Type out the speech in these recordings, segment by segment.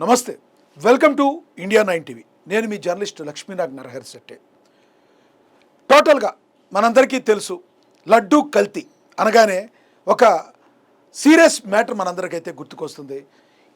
Namaste. Welcome to India nine TV. నేను మీ journalist Lakshminag Narahari శెట్టే. టోటల్గా మనందరికీ తెలుసు లడ్డూ కల్తీ అనగానే ఒక సీరియస్ మ్యాటర్ మనందరికైతే గుర్తుకొస్తుంది.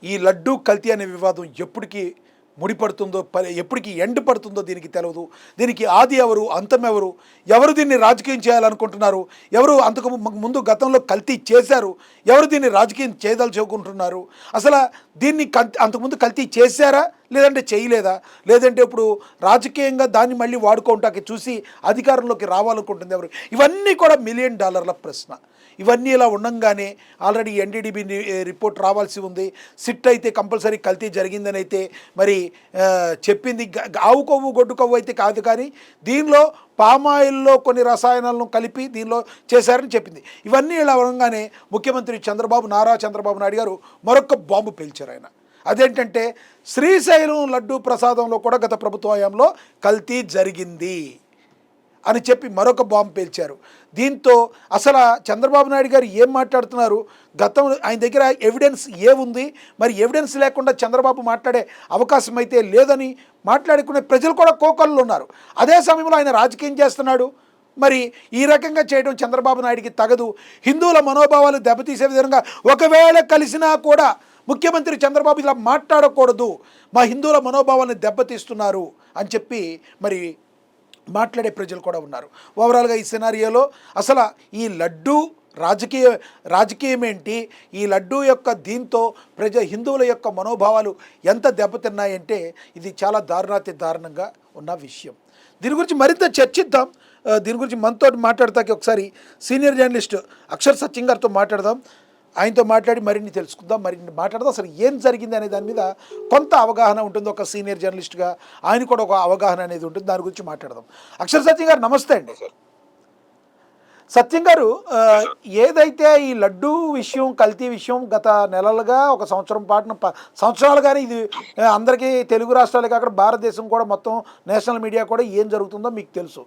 ఈ లడ్డూ కల్తీ అనే వివాదం ఎప్పటికీ ముడిపడుతుందో ప- ఎప్పటికీ ఎండ్ పడుతుందో దీనికి తెలియదు దీనికి ఆది ఎవరు అంతం ఎవరు ఎవరు దీన్ని రాజకీయం చేయాలనుకుంటున్నారు ఎవరు అంతకు ముందు గతంలో కల్తీ చేశారు ఎవరు దీన్ని రాజకీయం చేయదలుచుకుంటున్నారు అసలు దీన్ని కల్ అంతకుముందు కల్తీ చేశారా లేదంటే చేయలేదా? లేదంటే ఇప్పుడు రాజకీయంగా దాన్ని మళ్ళీ వాడుకోవటానికి చూసి అధికారంలోకి రావాలనుకుంటుంది ఎవరు? ఇవన్నీ కూడా మిలియన్ డాలర్ల ప్రశ్న. ఇవన్నీ ఇలా ఉండంగానే ఆల్రెడీ ఎన్డీడీబీ రిపోర్ట్ రావాల్సి ఉంది. సిట్ అయితే కంపల్సరీ కల్తీ జరిగిందని అయితే మరి చెప్పింది. ఆవు కొవ్వు గొడ్డు కొవ్వు అయితే కాదు కానీ దీనిలో పామాయిల్లో కొన్ని రసాయనాలను కలిపి దీనిలో చేశారని చెప్పింది. ఇవన్నీ ఇలా ఉండగానే ముఖ్యమంత్రి చంద్రబాబు నారా చంద్రబాబు నాయుడు గారు మరొక బాంబు పేల్చారు ఆయన. అదేంటంటే శ్రీశైలం లడ్డూ ప్రసాదంలో కూడా గత ప్రభుత్వ హయాంలో కల్తీ జరిగింది. అని చెప్పి మరొక బాంబు పేల్చారు. దీంతో అసలు చంద్రబాబు నాయుడు గారు ఏం మాట్లాడుతున్నారు? గతం ఆయన దగ్గర ఎవిడెన్స్ ఏ ఉంది మరి ఎవిడెన్స్ లేకుండా చంద్రబాబు మాట్లాడే అవకాశం అయితే లేదని మాట్లాడుకునే ప్రజలు కూడా కోకళ్ళు ఉన్నారు. అదే సమయంలో ఆయన రాజకీయం చేస్తున్నాడు. మరి ఈ రకంగా చేయడం చంద్రబాబు నాయుడికి తగదు. హిందువుల మనోభావాలు దెబ్బతీసే విధంగా ఒకవేళ కలిసినా కూడా ముఖ్యమంత్రి చంద్రబాబు ఇలా మాట్లాడకూడదు. మా హిందువుల మనోభావాలను దెబ్బతీస్తున్నారు అని చెప్పి మరి మాట్లాడే ప్రజలు కూడా ఉన్నారు. ఓవరాల్గా ఈ సినారియోలో అసలు ఈ లడ్డు రాజకీయ రాజకీయం ఏంటి? ఈ లడ్డూ యొక్క దీంతో ప్రజ హిందువుల యొక్క మనోభావాలు ఎంత దెబ్బతిన్నాయంటే ఇది చాలా దారుణాతి దారుణంగా ఉన్న విషయం. దీని గురించి మరింత చర్చిద్దాం. దీని గురించి మనతో మాట్లాడతాకి ఒకసారి సీనియర్ జర్నలిస్ట్ అక్షర్ సత్యం గారితో మాట్లాడదాం. ఆయనతో మాట్లాడి మరిన్ని తెలుసుకుందాం మరిన్ని మాట్లాడదాం. అసలు ఏం జరిగింది అనే దాని మీద కొంత అవగాహన ఉంటుంది. ఒక సీనియర్ జర్నలిస్ట్గా ఆయన కూడా ఒక అవగాహన అనేది ఉంటుంది. దాని గురించి మాట్లాడదాం. అక్షర్ సత్యం గారు నమస్తే అండి. సత్యం గారు ఏదైతే ఈ లడ్డూ విషయం కల్తీ విషయం గత నెలలుగా ఒక సంవత్సరం పాటున సంవత్సరాలుగానే ఇది అందరికీ తెలుగు రాష్ట్రాలే కాకుండా భారతదేశం కూడా మొత్తం నేషనల్ మీడియా కూడా ఏం జరుగుతుందో మీకు తెలుసు.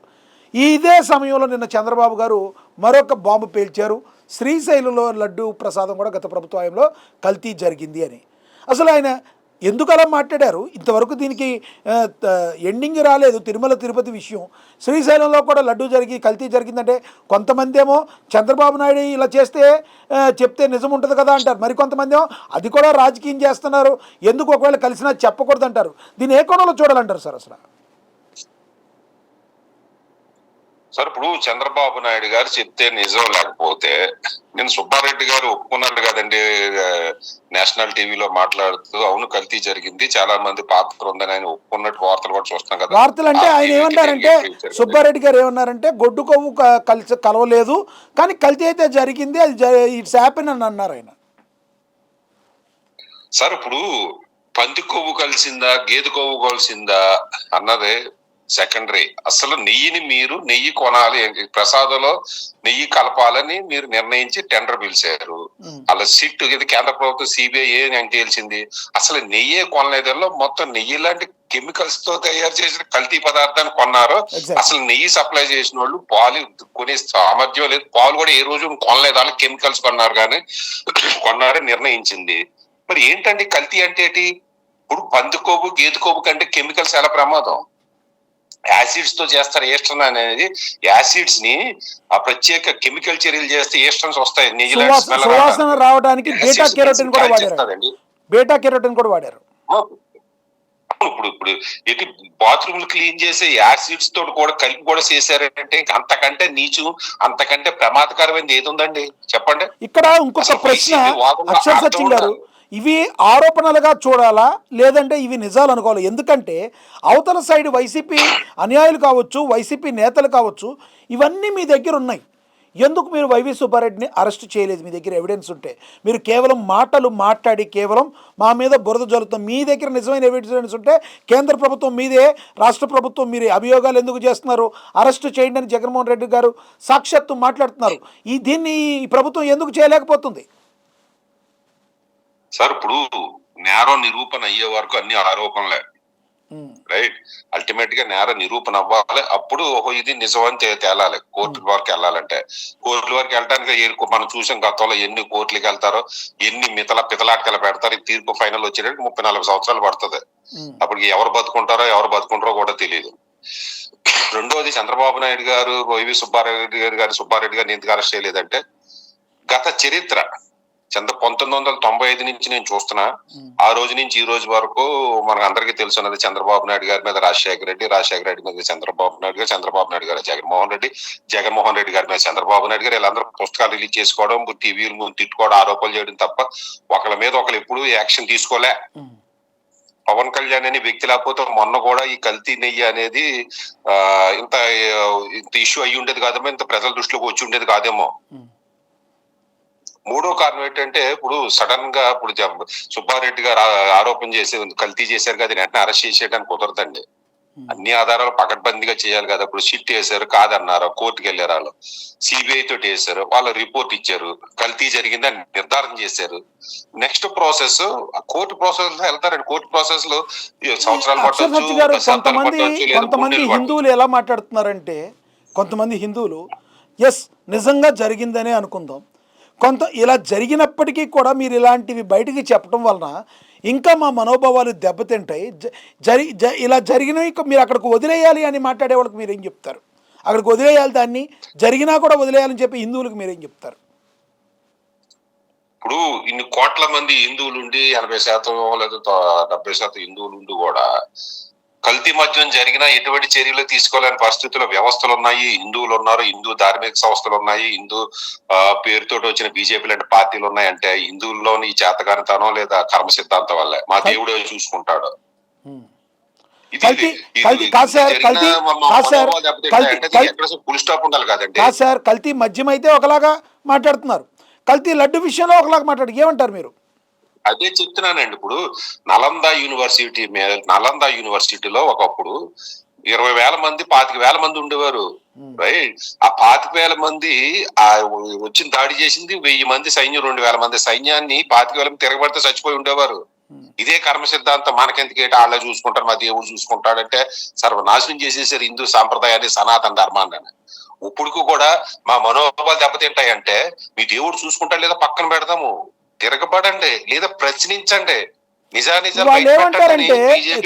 ఇదే సమయంలో నిన్న చంద్రబాబు గారు మరొక బాంబు పేల్చారు. శ్రీశైలంలో లడ్డూ ప్రసాదం కూడా గత ప్రభుత్వంలో కల్తీ జరిగింది అని. అసలు ఆయన ఎందుకు అలా మాట్లాడారు? ఇంతవరకు దీనికి ఎండింగ్ రాలేదు. తిరుమల తిరుపతి విషయం. శ్రీశైలంలో కూడా లడ్డు జరిగి కల్తీ జరిగిందంటే కొంతమంది ఏమో చంద్రబాబు నాయుడు ఇలా చేస్తే చెప్తే నిజం ఉంటుంది కదా అంటారు. మరి కొంతమంది ఏమో అది కూడా రాజకీయం చేస్తున్నారు. ఎందుకు ఒకవేళ కలిసినా చెప్పకూడదు అంటారు దీన్ని ఏ కోణంలో చూడాలంటారు సార్ అసలు? సార్ ఇప్పుడు చంద్రబాబు నాయుడు గారు చెప్తే నిజం లేకపోతే నేను సుబ్బారెడ్డి గారు ఒప్పుకున్నాడు కదండి నేషనల్ టీవీలో మాట్లాడుతూ అవును కల్తీ జరిగింది చాలా మంది పాత్ర ఉందని ఆయన ఒప్పుకున్నట్టు వార్తలు కూడా చూస్తున్నాం కదా వార్తలు అంటే ఆయన ఏమన్నారంటే. సుబ్బారెడ్డి గారు ఏమన్నారంటే గొడ్డు కొవ్వు కలిసి కలవలేదు కానీ కల్తీ అయితే జరిగింది అది ఇట్స్ హ్యాపీన్ అని అన్నారు ఆయన సార్ ఇప్పుడు పంది కొవ్వు కలిసిందా గేదె కొవ్వు కలిసిందా అన్నదే సెకండరీ అసలు నెయ్యిని మీరు నెయ్యి కొనాలి ప్రసాదంలో నెయ్యి కలపాలని మీరు నిర్ణయించి టెండర్ పిలిచారు. అలా సిట్ ఇది కేంద్ర ప్రభుత్వం సిబిఐ అని తేల్చింది అసలు నెయ్యే కొనలేదల్లో మొత్తం నెయ్యి లాంటి కెమికల్స్తో తయారు చేసిన కల్తీ పదార్థాన్ని కొన్నారు. అసలు నెయ్యి సప్లై చేసిన వాళ్ళు పాలు కొనే సామర్థ్యం లేదు. పాలు కూడా ఏ రోజు కొనలేదు. వాళ్ళు కెమికల్స్ కొన్నారు కానీ కొన్నారని నిర్ణయించింది. మరి ఏంటండి కల్తీ అంటే ఏంటి? ఇప్పుడు పంది కొవ్వు గేదె కొవ్వు కంటే కెమికల్స్ చాలా ప్రమాదం. యాసిడ్స్తో చేస్తారు ఏస్ట్రన్ అనేది. యాసిడ్స్ని ఆ ప్రత్యేక కెమికల్ చర్యలు చేస్తే ఏస్ట్రన్స్ వస్తాయి. సువాసన రావడానికి. బీటా కెరోటిన్ కూడా వాడారు. చేస్తాదండి. బీటా కెరోటిన్ కూడా వాడారు. ఇప్పుడు ఇప్పుడు ఇటు బాత్రూమ్ క్లీన్ చేసే యాసిడ్స్ తోటి కూడా కలిపి కూడా చేశారంటే అంతకంటే నీచు అంతకంటే ప్రమాదకరమైనది ఏది ఉందండి? చెప్పండి. ఇక్కడ ఇంకొక ప్రశ్న అక్షర్ సచిన్ గారు. ఇవి ఆరోపణలుగా చూడాలా? లేదంటే ఇవి నిజాలు అనుకోవాలి? ఎందుకంటే అవతల సైడ్ వైసీపీ అన్యాయులు కావచ్చు వైసీపీ నేతలు కావచ్చు ఇవన్నీ మీ దగ్గర ఉన్నాయి. ఎందుకు మీరు వైవి సుబ్బారెడ్డిని అరెస్ట్ చేయలేదు? మీ దగ్గర ఎవిడెన్స్ ఉంటే. మీరు కేవలం మాటలు మాట్లాడి కేవలం మా మీద బురద జల్లుతాం మీ దగ్గర నిజమైన ఎవిడెన్స్ ఉంటే కేంద్ర ప్రభుత్వం మీదే రాష్ట్ర ప్రభుత్వం మీరు అభియోగాలు ఎందుకు చేస్తున్నారు? అరెస్ట్ చేయండి అని జగన్మోహన్ రెడ్డి గారు సాక్షాత్తు మాట్లాడుతున్నారు. ఈ దీన్ని ఈ ప్రభుత్వం ఎందుకు చేయలేకపోతుంది? సార్ ఇప్పుడు నేరం నిరూపణ అయ్యే వరకు అన్ని ఆరోపణలే. రైట్? అల్టిమేట్గా నేర నిరూపణ అవ్వాలి. అప్పుడు ఓహో ఇది నిజం అని తే- తేలాలి. కోర్టుల వరకు వెళ్ళాలంటే. కోర్టుల వరకు వెళ్ళడానికి మనం చూసాం గతంలో ఎన్ని కోర్టులకు వెళ్తారో ఎన్ని మితల పితలాటకలు పెడతారు ఈ తీర్పు ఫైనల్ వచ్చేటప్పుడు ముప్పై నలభై సంవత్సరాలు పడుతుంది. అప్పటికి ఎవరు బతుకుంటారో ఎవరు బతుకుంటారో కూడా తెలియదు రెండోది చంద్రబాబు నాయుడు గారు వైవి సుబ్బారెడ్డి గారు గారి సుబ్బారెడ్డి గారిని ఎందుకు అరెస్ట్ చేయలేదంటే గత చరిత్ర చంద్ర పంతొమ్మిది వందల తొంభై ఐదు నుంచి నేను చూస్తున్నా. ఆ రోజు నుంచి ఈ రోజు వరకు మనకు అందరికీ తెలుసున్నది చంద్రబాబు నాయుడు గారి మీద రాజశేఖర రెడ్డి రాజశేఖర రెడ్డి మీద చంద్రబాబు నాయుడు గారు చంద్రబాబు నాయుడు గారు జగన్మోహన్ రెడ్డి జగన్మోహన్ రెడ్డి గారి మీద చంద్రబాబు నాయుడు గారు వీళ్ళందరూ పుస్తకాలు రిలీజ్ చేసుకోవడం టీవీలు ముందు తిట్టుకోవడం ఆరోపణలు చేయడం తప్ప ఒకళ్ళ మీద ఒకళ్ళు ఎప్పుడు యాక్షన్ తీసుకోలే. పవన్ కళ్యాణ్ అనే వ్యక్తి లేకపోతే మొన్న కూడా ఈ కల్తీ నెయ్యి అనేది ఇంత ఇంత ఇష్యూ అయ్యి ఉండేది కాదేమో ఇంత ప్రజల దృష్టిలోకి వచ్చి ఉండేది కాదేమో. మూడో కారణం ఏంటంటే ఇప్పుడు సడన్గా ఇప్పుడు సుబ్బారెడ్డి గారు ఆరోపణ చేసి కల్తీ చేశారు కదా వెంటనే అరెస్ట్ చేసేయడానికి కుదరదండి ఉమ్. అన్ని ఆధారాలు పకడ్బందీగా చేయాలి కదా ఇప్పుడు సిట్ వేశారు కాదన్నారు కోర్టుకి వెళ్ళారు వాళ్ళు సిబిఐ తోటి వేశారు వాళ్ళు రిపోర్ట్ ఇచ్చారు కల్తీ జరిగిందని నిర్ధారణ చేశారు నెక్స్ట్ ప్రాసెస్ కోర్టు ప్రాసెస్లో వెళ్తారండి కోర్టు ప్రాసెస్లో సంవత్సరాలు కొంతమంది కొంతమంది. హిందువులు ఎలా మాట్లాడుతున్నారంటే కొంతమంది హిందువులు ఎస్ నిజంగా జరిగిందనే అనుకుందాం కొంత ఇలా జరిగినప్పటికీ కూడా మీరు ఇలాంటివి బయటికి చెప్పడం వలన ఇంకా మా మనోభావాలు దెబ్బతింటాయి. జరి జ- ఇలా జరిగినవి మీరు అక్కడికి వదిలేయాలి అని మాట్లాడే వాళ్ళకి మీరు ఏం చెప్తారు? అక్కడికి వదిలేయాలి దాన్ని జరిగినా కూడా వదిలేయాలని చెప్పి హిందువులకు మీరేం చెప్తారు? ఇప్పుడు ఇన్ని కోట్ల మంది హిందువులు ఉండి ఎనభై శాతం లేదా డెబ్బై శాతం హిందువులు ఉండి కూడా కల్తీ మద్యం జరిగినా ఎటువంటి చర్యలు తీసుకోలేని పరిస్థితుల్లో వ్యవస్థలు ఉన్నాయి. హిందువులు ఉన్నారు హిందూ ధార్మిక సంస్థలు ఉన్నాయి హిందూ ఆ, పేరుతోటి వచ్చిన బీజేపీ లాంటి పార్టీలు ఉన్నాయి అంటే హిందువుల్లోని చేతగానితనం లేదా కర్మ సిద్ధాంతం వల్లే. మా దేవుడే చూసుకుంటాడు. కల్తీ మద్యం అయితే ఒకలాగా మాట్లాడుతున్నారు. కల్తీ లడ్డు విషయంలో ఒకలాగా మాట్లాడు ఏమంటారు మీరు? అదే చెప్తున్నానండి. ఇప్పుడు నలంద యూనివర్సిటీ మీద నలంద యూనివర్సిటీలో ఒకప్పుడు ఇరవై వేల మంది పాతిక వేల మంది ఉండేవారు. రైట్? ఆ పాతిక వేల మంది ఆ వచ్చిన దాడి చేసింది వెయ్యి మంది సైన్యం రెండు వేల మంది సైన్యాన్ని పాతిక వేల మంది తిరగబడితే చచ్చిపోయి ఉండేవారు. ఇదే కర్మ సిద్ధాంతం. మనకెందుకేట వాళ్ళే చూసుకుంటారు మా దేవుడు చూసుకుంటాడంటే సర్వనాశనం చేసేసారు హిందూ సాంప్రదాయాన్ని సనాతన ధర్మాన్ని అని. ఇప్పుడుకు కూడా మా మనోభావాలు దెబ్బతింటాయంటే మీ దేవుడు చూసుకుంటాడు లేదా పక్కన పెడదాము. తిరగబడండి లేదా ప్రశ్నించండి. ఏమంటారంటే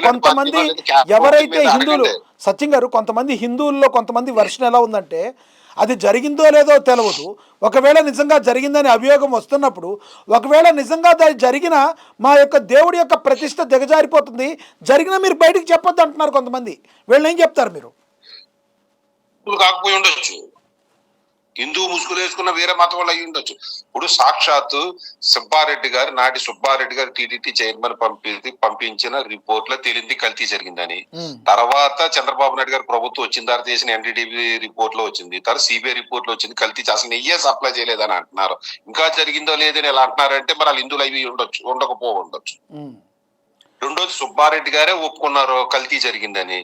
కొంతమంది ఎవరైతే హిందువులు. సత్యం గారు కొంతమంది హిందువుల్లో కొంతమంది వర్షన్ ఎలా ఉందంటే అది జరిగిందో లేదో తెలియదు ఒకవేళ నిజంగా జరిగిందని అభియోగం వస్తున్నప్పుడు ఒకవేళ నిజంగా అది జరిగిన మా యొక్క దేవుడి యొక్క ప్రతిష్ట దిగజారిపోతుంది. జరిగిన మీరు బయటికి చెప్పొద్దు అంటున్నారు కొంతమంది. వీళ్ళు ఏం చెప్తారు మీరు? హిందువులు కాకపోయి ఉండొచ్చు. హిందూ ముసుగులు వేసుకున్న వేరే మతం వాళ్ళు అయి ఉండొచ్చు. ఇప్పుడు సాక్షాత్తు సుబ్బారెడ్డి గారు నాటి సుబ్బారెడ్డి గారు టీడీటీ చైర్మన్ పంపి పంపించిన రిపోర్ట్లో తేలింది కల్తీ జరిగిందని. తర్వాత చంద్రబాబు నాయుడు గారు ప్రభుత్వం వచ్చిన తర్వాత చేసిన ఎన్డీటీవీ రిపోర్ట్లో వచ్చింది. తర్వాత సిబిఐ రిపోర్ట్లో వచ్చింది కల్తీ అసలు నెయ్యే సప్లై చేయలేదని అంటున్నారు. ఇంకా జరిగిందో లేదని ఎలా అంటున్నారంటే మరి వాళ్ళు హిందువులు అవి ఉండొచ్చు ఉండకపో ఉండొచ్చు. రెండోది సుబ్బారెడ్డి గారే ఒప్పుకున్నారు కల్తీ జరిగిందని.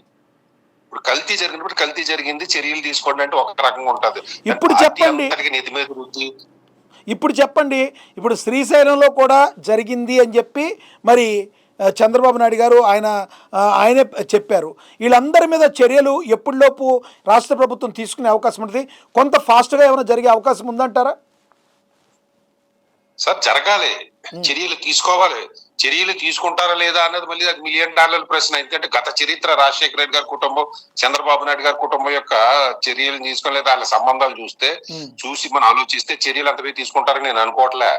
ఇప్పుడు కల్తీ జరిగినప్పుడు కల్తీ జరిగింది చర్యలు తీసుకోండి అంటే ఒక రకంగా ఉంటది. ఇప్పుడు చెప్పండి. నెత్తి మీద రుద్ది ఇప్పుడు చెప్పండి. ఇప్పుడు శ్రీశైలంలో కూడా జరిగింది అని చెప్పి మరి చంద్రబాబు నాయుడు గారు ఆయన ఆయనే చెప్పారు. వీళ్ళందరి మీద చర్యలు ఎప్పటిలోపు రాష్ట్ర ప్రభుత్వం తీసుకునే అవకాశం ఉంటుంది? కొంత ఫాస్ట్గా ఏమైనా జరిగే అవకాశం ఉందంటారా? సార్ జరగాలి. చర్యలు తీసుకోవాలి. చర్యలు తీసుకుంటారా లేదా అన్నది మళ్ళీ అది మిలియన్ డాలర్ల ప్రశ్న. ఎందుకంటే గత చరిత్ర రాజశేఖర రెడ్డి గారి కుటుంబం చంద్రబాబు నాయుడు గారి కుటుంబం యొక్క చర్యలు తీసుకోలేదు వాళ్ళ సంబంధాలు చూస్తే. చూసి మనం ఆలోచిస్తే చర్యలు అంతవే తీసుకుంటారని నేను అనుకోవట్లే.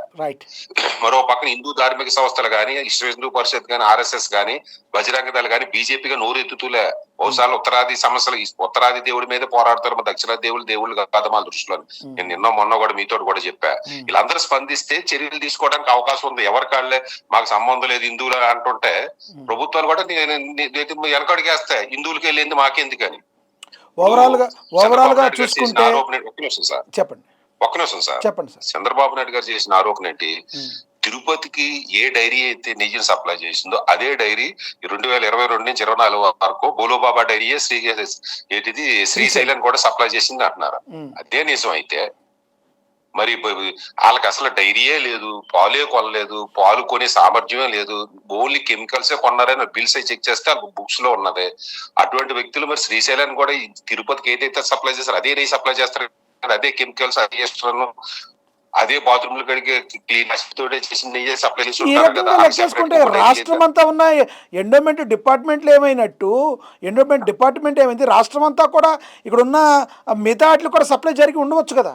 మరో పక్కన హిందూ ధార్మిక సంస్థలు కానీ విశ్వ హిందూ పరిషత్ కానీ ఆర్ఎస్ఎస్ కానీ బజరంగ దళ కానీ బీజేపీగా నోరెత్తుతూలే. బహుశాలు ఉత్తరాది సమస్యలు ఈ ఉత్తరాది దేవుడి మీద పోరాడతారు మా దక్షిణాది దేవుడు దేవుళ్ళు కాదు మా దృష్టిలో. నేను నిన్న మొన్న కూడా మీతో కూడా చెప్పా. వీళ్ళందరూ స్పందిస్తే చర్యలు తీసుకోవడానికి అవకాశం ఉంది. ఎవరి కాళ్ళే? మాకు సంబంధం లేదు హిందువులు అంటుంటే ప్రభుత్వాలు కూడా నే- నే- నే- వెనకడిగేస్తాయి హిందువులకి వెళ్ళింది మాకెందుకని. చూసుకుంటే నిమిషం సార్. చెప్పండి. ఒక్క నిమిషం సార్. చెప్పండి సార్. చంద్రబాబు నాయుడు గారు చేసిన ఆరోపణ ఏంటి? తిరుపతికి ఏ డైరీ అయితే నెయ్యిని సప్లై చేసిందో అదే డైరీ రెండు వేల ఇరవై రెండు నుంచి ఇరవై నాలుగు వరకు బోలోబాబా డైరీయే శ్రీ ఏంటిది శ్రీశైలం. కూడా సప్లై చేసింది అంటున్నారు. అదే నిజం అయితే మరి వాళ్ళకి అసలు డైరీయే లేదు పాలే కొనలేదు పాలు కొనే సామర్థ్యమే లేదు. ఓన్లీ కెమికల్సే కొన్నారని బిల్స్ చెక్ చేస్తే బుక్స్లో ఉన్నది. అటువంటి వ్యక్తులు మరి శ్రీశైలాన్ని కూడా తిరుపతికి ఏదైతే సప్లై చేస్తారో అదే నెయ్యి సప్లై చేస్తారు అదే కెమికల్స్ అదే అదే బాత్రూమ్లో కడిగి క్లీన్ తోటే చేసిన సప్లై లెక్కేసుకుంటే రాష్ట్రం అంతా ఉన్న ఎండోమెంట్ డిపార్ట్మెంట్లు ఏమైనట్టు ఎండోమెంట్ డిపార్ట్మెంట్ ఏమైంది? రాష్ట్రం అంతా కూడా ఇక్కడ ఉన్న మిగతా వాటికి కూడా సప్లై జరిగి ఉండవచ్చు కదా?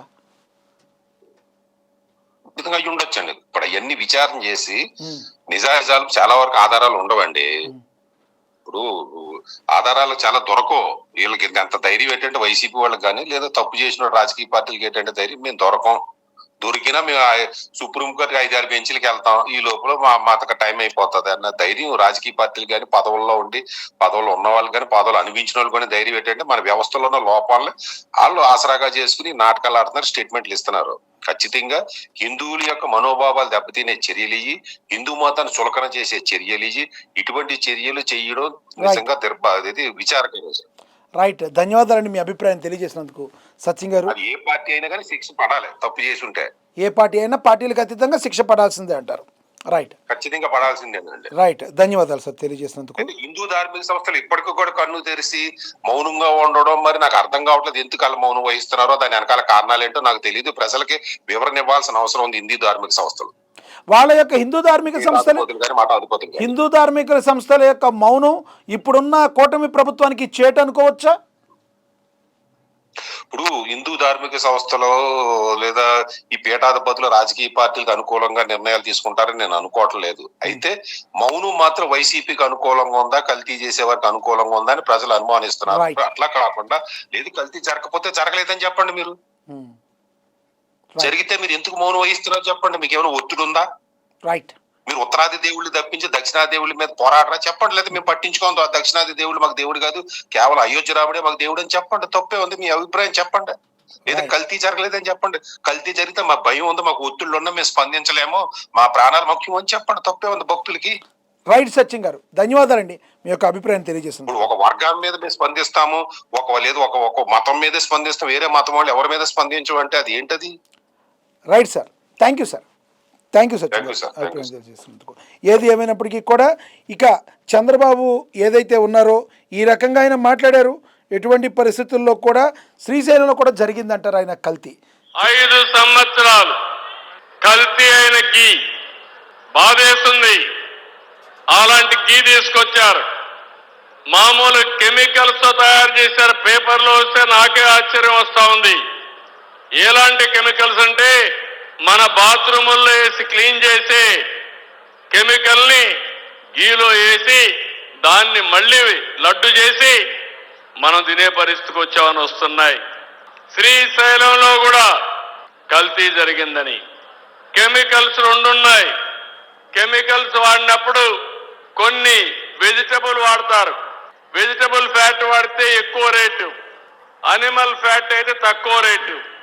విధంగా అయి ఉండొచ్చండి. ఇప్పుడు అవన్నీ విచారణ చేసి నిజానిజాలు చాలా వరకు ఆధారాలు ఉండవండి. ఇప్పుడు ఆధారాలు చాలా దొరకవు. వీళ్ళకి ఎంత ధైర్యం ఏంటంటే వైసీపీ వాళ్ళకి కానీ లేదా తప్పు చేసిన రాజకీయ పార్టీలకి ఏంటంటే ధైర్యం మేము దొరకం. దొరికినా మేము ఆ సుప్రీం కోర్టుకి ఐదారు బెంచ్లకి వెళ్తాం. ఈ లోపల మా మాతక టైం అయిపోతుంది అన్న ధైర్యం రాజకీయ పార్టీలు కానీ పదవుల్లో ఉండి పదవులు ఉన్న వాళ్ళు కానీ పదవులు అనిపించిన వాళ్ళు కానీ ధైర్యం ఏంటంటే మన వ్యవస్థలో ఉన్న లోపాలను వాళ్ళు ఆసరాగా చేసుకుని నాటకాలు ఆడుతున్నారు స్టేట్మెంట్లు ఇస్తున్నారు. ఖచ్చితంగా హిందువుల యొక్క మనోభావాలు దెబ్బతినే చర్యలు ఇయ్యి హిందూ మతాన్ని చులకన చేసే చర్యలు ఇయ్యి ఇటువంటి చర్యలు చేయడం నిజంగా దిర్భ ఇది విచారకరం. రైట్. ధన్యవాదాలండి మీ అభిప్రాయం తెలియజేసినందుకు. సచిన్ గారు. ఏ పార్టీ అయినా కానీ శిక్ష పడాలి తప్పు చేసి ఉంటే ఏ పార్టీ అయినా పార్టీలకు అతీతంగా శిక్ష పడాల్సిందే అంటారు. రైట్. ఖచ్చితంగా పడాల్సిందేనండి రైట్. ధన్యవాదాలు సార్ తెలియజేసినందుకు. హిందూ ధార్మిక సంస్థలు ఇప్పటికీ కూడా కన్ను తెరిచి మౌనంగా ఉండడం మరి నాకు అర్థం కావట్లేదు. ఎందుకు అలా మౌనం వహిస్తున్నారో దాని వెనకాల కారణాలు ఏంటో నాకు తెలియదు ప్రజలకి వివరణ ఇవ్వాల్సిన అవసరం ఉంది హిందూ ధార్మిక సంస్థలు. వాళ్ళ యొక్క హిందూ ధార్మిక సంస్థలు. హిందూ ధార్మిక సంస్థల యొక్క మౌనం ఇప్పుడున్న కూటమి ప్రభుత్వానికి చేటు అనుకోవచ్చా ఇప్పుడు హిందూ ధార్మిక సంస్థలు లేదా ఈ పీఠాధిపతులు రాజకీయ పార్టీలకు అనుకూలంగా నిర్ణయాలు తీసుకుంటారని నేను అనుకోవట్లేదు అయితే మౌనం మాత్రం వైసీపీకి అనుకూలంగా ఉందా కల్తీ చేసే వారికి అనుకూలంగా ఉందా అని ప్రజలు అనుమానిస్తున్నారు. అట్లా కాకుండా లేదు కల్తీ జరగకపోతే జరగలేదని చెప్పండి మీరు Hmm. జరిగితే మీరు ఎందుకు మౌనం వహిస్తున్నారు చెప్పండి. మీకు ఏమైనా ఒత్తిడి ఉందా? రైట్ మీరు ఉత్తరాది దేవుళ్ళు తప్పించి దక్షిణాది దేవుళ్ళ మీద పోరాడరా? చెప్పండి. లేదా మేము పట్టించుకోండి ఆ దక్షిణాది దేవుళ్ళు మాకు దేవుడు కాదు. కేవలం అయోధ్య రాముడే మాకు దేవుడు అని చెప్పండి. తప్పే ఉంది. మీ అభిప్రాయం చెప్పండి. లేదా. కల్తీ జరగలేదని చెప్పండి. కల్తీ జరిగితే మా భయం ఉంది. మాకు ఒత్తిళ్ళు ఉన్నా మేము స్పందించలేము. మా ప్రాణాలు ముఖ్యం అని చెప్పండి. తప్పే ఉంది భక్తులకి. రైట్ సచిన్ గారు. ధన్యవాదాలండి మీ యొక్క అభిప్రాయం తెలియజేసినందుకు. ఇప్పుడు ఒక వర్గం మీద మేము స్పందిస్తాము. ఒక లేదు ఒక ఒక మతం మీదే స్పందిస్తాం. వేరే మతం వాళ్ళు ఎవరి మీద స్పందించమంటే అది ఏంటది? Right sir. Thank you sir. Thank you అభిప్రాయం తెలియజేసినందుకు ఏది ఏమైనప్పటికీ కూడా ఇక చంద్రబాబు ఏదైతే ఉన్నారో ఈ రకంగా ఆయన మాట్లాడారు. ఎటువంటి పరిస్థితుల్లో కూడా శ్రీశైలంలో కూడా జరిగిందంటారు ఆయన కల్తీ. ఐదు సంవత్సరాలు కల్తీ అయిన గీ బాధేస్తుంది అలాంటి గీ తీసుకొచ్చారు. మామూలు కెమికల్స్తో తయారు చేశారు. పేపర్లో వస్తే నాకే ఆశ్చర్యం వస్తా ఉంది. ఎలాంటి కెమికల్స్ అంటే మన బాత్రూముల్లో వేసి క్లీన్ చేసే కెమికల్ని గీలో వేసి దాన్ని మళ్ళీ లడ్డు చేసి మనం తినే పరిస్థితికి వచ్చామని వస్తున్నాయి. శ్రీశైలంలో కూడా కల్తీ జరిగిందని. కెమికల్స్ రెండున్నాయి. కెమికల్స్ వాడినప్పుడు కొన్ని వెజిటబుల్ వాడతారు. వెజిటబుల్ ఫ్యాట్ వాడితే ఎక్కువ రేటు. అనిమల్ ఫ్యాట్ అయితే తక్కువ రేటు.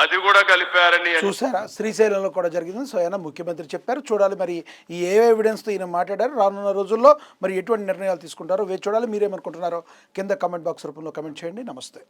అది కూడా కలిపారని చూసారా? శ్రీశైలంలో కూడా జరిగింది స్వయాన ముఖ్యమంత్రి చెప్పారు. చూడాలి మరి ఈ ఏ ఎవిడెన్స్తో ఈయన మాట్లాడారు. రానున్న రోజుల్లో మరి ఎటువంటి నిర్ణయాలు తీసుకుంటారో వేచి చూడాలి. మీరేమనుకుంటున్నారో కింద కమెంట్ బాక్స్ రూపంలో కమెంట్ చేయండి. నమస్తే.